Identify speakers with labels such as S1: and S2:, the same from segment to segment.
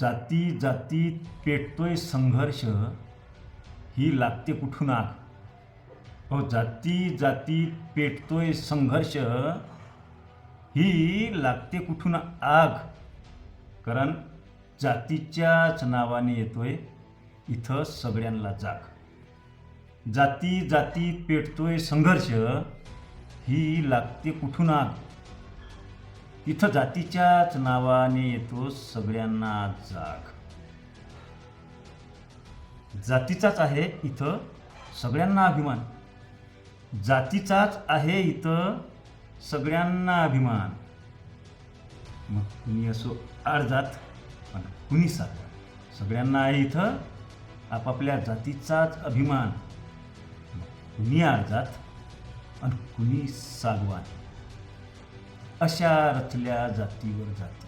S1: जाती जातीत पेटतोय संघर्ष ही लागते कुठून आग? हो जाती जातीत पेटतोय संघर्ष ही लागते कुठून आग? कारण जातीच्याच नावाने येतोय इथं सगळ्यांना जाग. जाती जातीत पेटतोय संघर्ष ही लागते कुठून आग? इथं जातीच्याच नावाने येतो सगळ्यांना जाग. जातीचाच आहे इथं सगळ्यांना अभिमान. जातीचाच आहे इथं सगळ्यांना अभिमान. मग कुणी असो आडजात पण कुणी सारखा सगळ्यांना आहे इथं आपापल्या जातीचाच अभिमान. कुणी आडजात आणि कुणी सागवान. अशा रचल्या जातीवर जाती.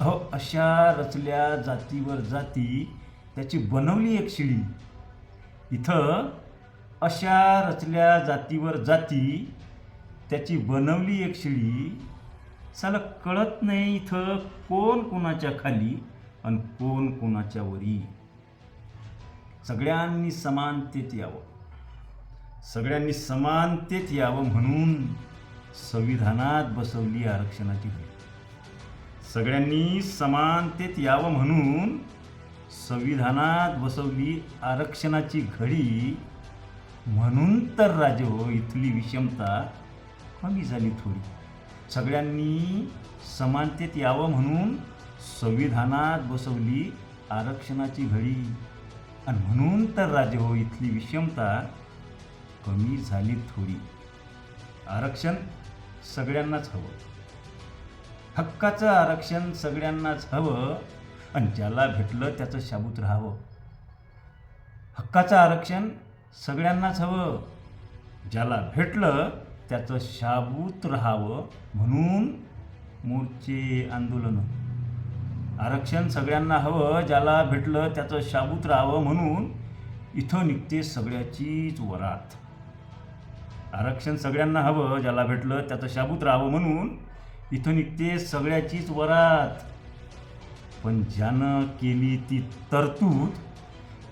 S1: अहो अशा रचल्या जातीवर जाती त्याची बनवली एक शिडी. इथं अशा रचल्या जातीवर जाती त्याची बनवली एक शिडी. साला कळत नाही इथं कोण कोणाच्या खाली आणि कोण कोणाच्या वरी. सगळ्यांनी समानतेत यावं. सगळ्यांनी समानतेत यावं म्हणून संविधानात बसवली आरक्षणाची घडी सगळ्यांनी समानतेत यावं म्हणून संविधानात बसवली आरक्षणाची घडी म्हणून तर राजे हो इथली विषमता कमी झाली थोडी. सगळ्यांनी समानतेत यावं म्हणून संविधानात बसवली आरक्षणाची घडी आणि म्हणून तर राजे हो इथली विषमता कमी झाली थोडी. आरक्षण सगळ्यांनाच हवं. हक्काचं आरक्षण सगळ्यांनाच हवं आणि ज्याला भेटलं त्याचं शाबूत राहावं. हक्काचं आरक्षण सगळ्यांनाच हवं. ज्याला भेटलं त्याचं शाबूत राहावं म्हणून मोर्चे आंदोलनं. आरक्षण सगळ्यांना हवं ज्याला भेटलं त्याचं शाबूत राहावं म्हणून इथं निघते सगळ्याचीच वरात. आरक्षण सगळ्यांना हवं ज्याला भेटलं त्याचं शाबूत राहावं म्हणून इथं निघते सगळ्याचीच वरात. पण ज्यानं केली ती तरतूद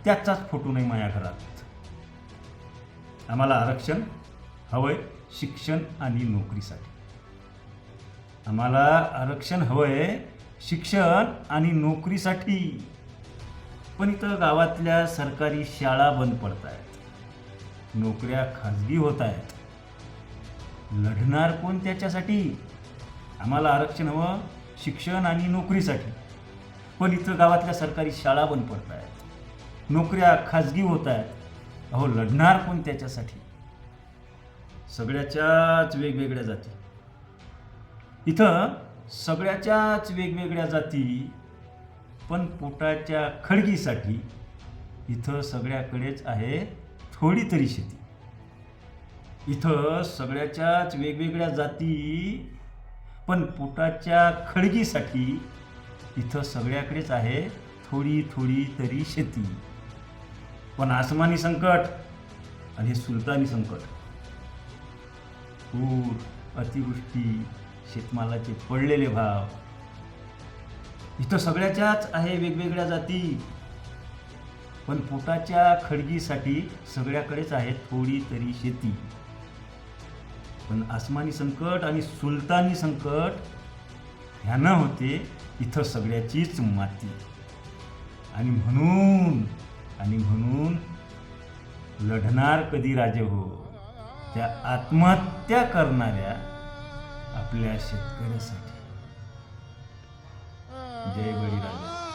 S1: त्याचाच फोटो नाही माझ्या घरात. आम्हाला आरक्षण हवंय शिक्षण आणि नोकरीसाठी. आम्हाला आरक्षण हवंय शिक्षण आणि नोकरीसाठी. पण इथं गावातल्या सरकारी शाळा बंद पडत आहेत नोकऱ्या खाजगी होत आहेत. लढणार कोण त्याच्यासाठी? आम्हाला आरक्षण हवं शिक्षण आणि नोकरीसाठी. पण इथं गावातल्या सरकारी शाळा बंद पडत आहेत. नोकऱ्या खाजगी होत आहेत. अहो लढणार कोण त्याच्यासाठी? सगळ्याच्याच वेगवेगळ्या जाती. इथं सगळ्याच्याच वेगवेगळ्या जाती पण पोटाच्या खडगीसाठी इथं सगळ्याकडेच आहे थोडी तरी शेती. इथं सगळ्याच्याच वेगवेगळ्या जाती पण पोटाच्या खडगीसाठी इथं सगळ्याकडेच आहे थोडी थोडी तरी शेती. पण आसमानी संकट आणि हे सुलतानी संकट. पूर अतिवृष्टी शेतमालाचे पडलेले भाव. इथं सगळ्याच्याच आहे वेगवेगळ्या जाती. पण पोटाच्या खडगीसाठी सगळ्याकडेच आहे थोडी तरी शेती. पण आसमानी संकट आणि सुलतानी संकट ह्यानं होते इथं सगळ्याचीच माती. आणि म्हणून आणि म्हणून लढणार कधी राजे हो? त्या आत्महत्या करणाऱ्या आपल्या शेतकऱ्यासाठी. जय बळीराजा.